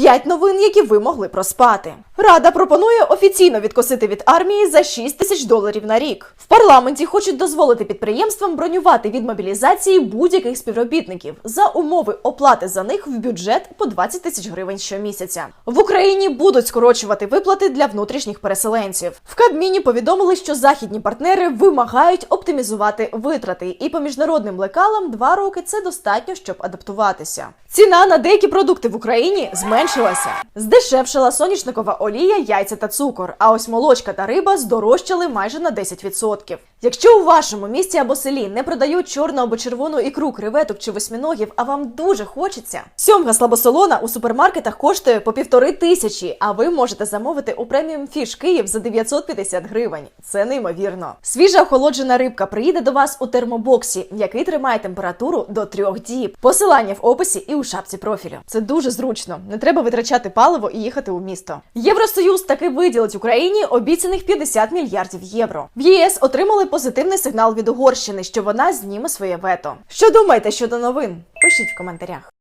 П'ять новин, які ви могли проспати. Рада пропонує офіційно відкосити від армії за 6 тисяч доларів на рік. В парламенті хочуть дозволити підприємствам бронювати від мобілізації будь-яких співробітників за умови оплати за них в бюджет по 20 тисяч гривень щомісяця. В Україні будуть скорочувати виплати для внутрішніх переселенців. В Кабміні повідомили, що західні партнери вимагають оптимізувати витрати, і по міжнародним лекалам два роки це достатньо, щоб адаптуватися. Ціна на деякі продукти в Україні зменшилася. Здешевшила соняшникова олія, яйця та цукор. А ось молочка та риба здорожчали майже на 10%. Якщо у вашому місті або селі не продають чорну або червону ікру, креветок чи восьминогів, а вам дуже хочеться. Сьомга слабосолона у супермаркетах коштує по півтори тисячі, а ви можете замовити у преміум фіш Київ за 950 гривень. Це неймовірно. Свіжа охолоджена рибка приїде до вас у термобоксі, який тримає температуру до трьох діб. Посилання в описі і у шапці профілю. Це дуже зручно. Не треба витрачати паливо і їхати у місто. Євросоюз таки виділить Україні обіцяних 50 мільярдів євро. В ЄС отримали позитивний сигнал від Угорщини, що вона зніме своє вето. Що думаєте щодо новин? Пишіть в коментарях.